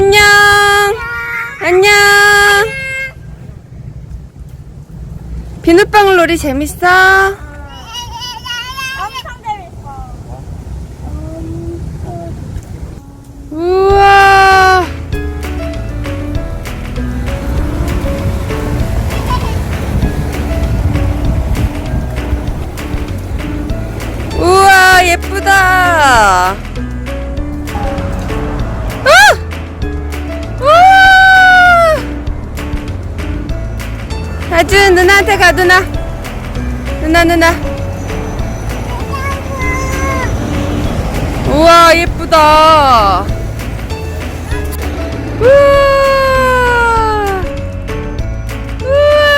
안녕. 안녕. 비눗방울 놀이 재밌어? 엄청 재밌어. 우와. 우와, 예쁘다. 아주 누나한테 가, 누나. 누나, 누나. 우와, 예쁘다. 우와! 우와!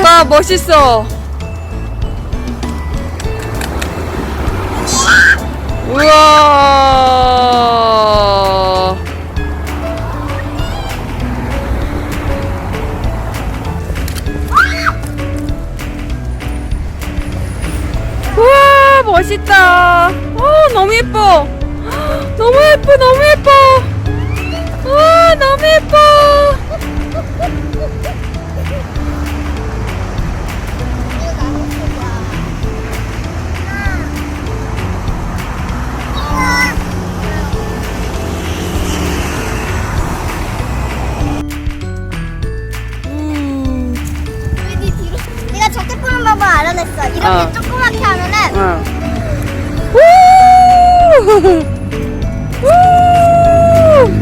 우와! 와, 멋있어. 멋있다. 어, 너무 예뻐. 너무 예뻐, 너무 예뻐. 우와, 너무 예뻐.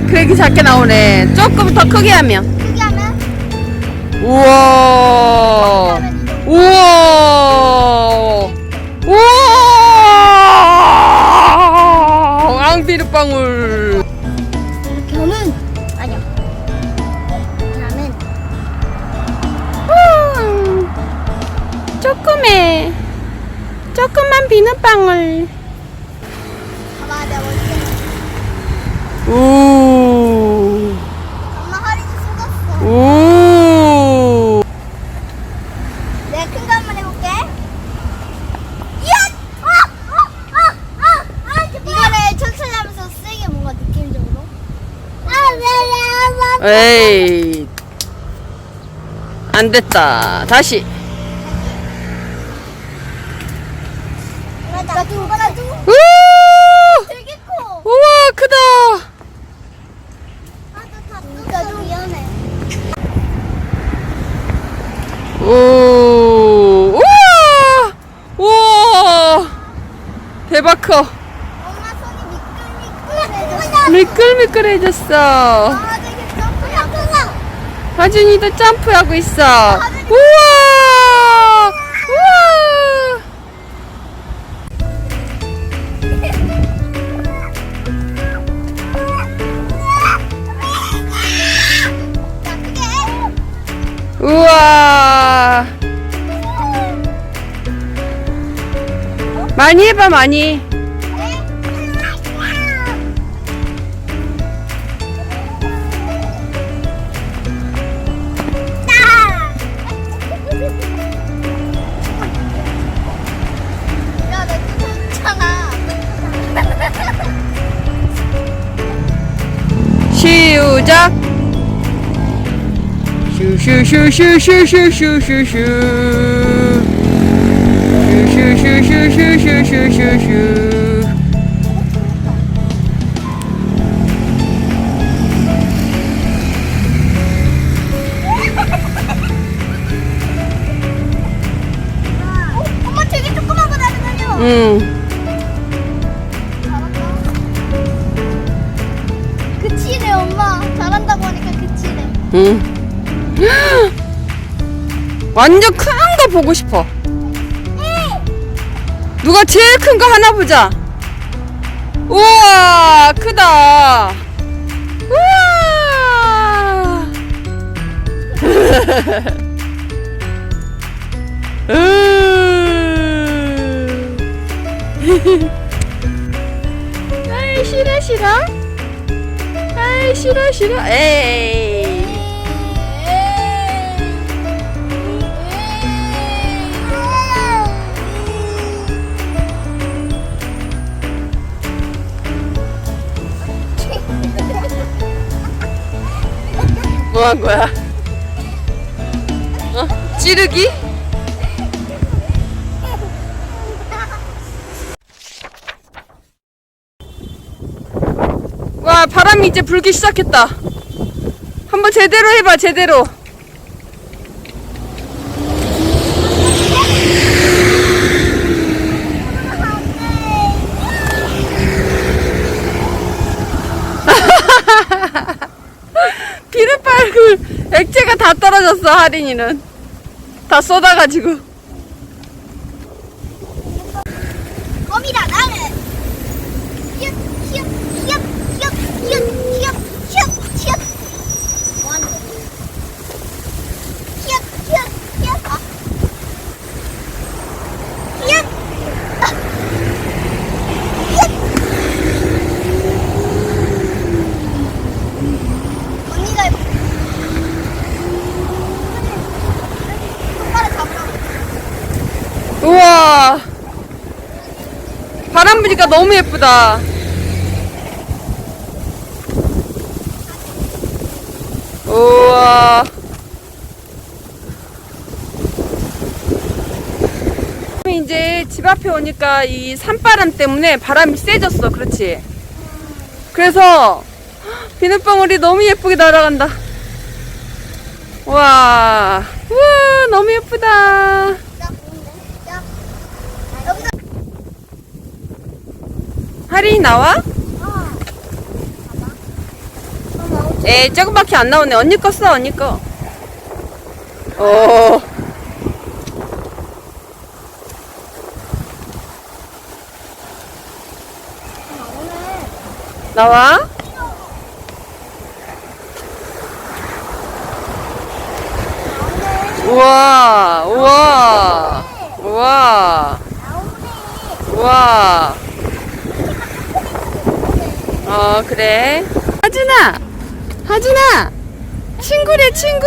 그래기 작게 나오네. 조금 더 크게 하면. 크게 하면 우와. 우와. 우와. 앙비르 방울. 이렇게 하면 아니야. 이렇게 하면 음, 조그매. 조그만 비눗방울. 봐봐 내가 멋있게. 오. 엄마 허리도 숙었어. 오. 내가 큰 거 한번 해볼게. 이야! 아! 아! 아! 아! 아! 이거를 천천히 하면서 세게 뭔가 느낌적으로. 아, 왜, 왜, 왜. 에이. 안 됐다. 다시. 나도, 나도. 우! 되게 커. 우와, 크다. 아, 나 다, 나도 미안해. 오. 우와! 우와! 대박 커. 엄마 손이 미끌미끌해졌어. 미끌미끌해졌어. 하준이도 점프하고 있어. 우와! 우와! 우와! 많이 해봐, 많이. 슈슈슈슈슈슈슈슈슈 슈슈슈슈슈슈슈슈 나르다녀. 응 그치네, 엄마. 잘한다고 하니까 그치네. 응. 완전 큰 거 보고 싶어. 누가 제일 큰 거 하나 보자. 우와, 크다. 우와. 으. 아이 싫어 싫어. 아이 싫어 싫어. 에이. 한 거야? 어? 찌르기? 와 바람이 이제 불기 시작했다 한번 제대로 해봐 제대로 비눗방울 액체가 다 떨어졌어 하린이는. 다 쏟아가지고 너무 예쁘다. 우와. 이제 집 앞에 오니까 이 산바람 때문에 바람이 세졌어 그렇지? 그래서 비눗방울이 너무 예쁘게 날아간다. 와. 우와 너무 예쁘다 야, 야. 여기서 할인이 나와? 어. 에 조금밖에 안 나오네. 언니 거 써, 언니 거. 오. 오늘 나와? 우와, 우와, 우와. 우와. 어, 그래. 하준아! 하준아! 친구래, 친구!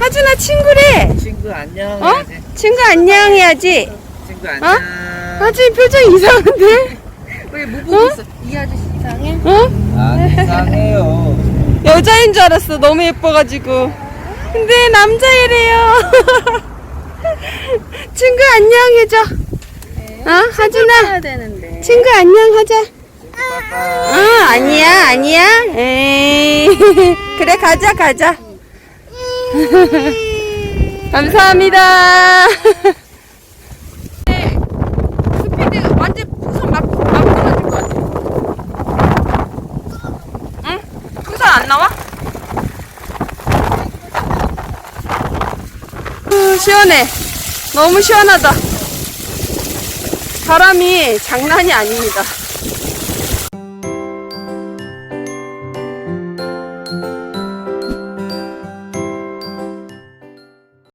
하준아, 친구래! 친구 안녕 어? 해야지. 친구 안녕 해야지. 친구 안녕. 하준이 표정 이상한데? 왜뭐 보고 있어? 이 아저씨 이상해? 어? 아 이상해요. 여자인 줄 알았어. 너무 예뻐가지고. 근데 남자애래요. 친구 안녕 해줘. 어? 하준아. 되는데. 친구 안녕 하자. 어, 아니야, 아니야. 에이. 그래, 가자, 가자. 감사합니다. 스피드 완전 풍선 막, 막 떨어질 것 같아. 응? 풍선 안 나와? 음, 시원해. 너무 시원하다. 바람이 장난이 아닙니다.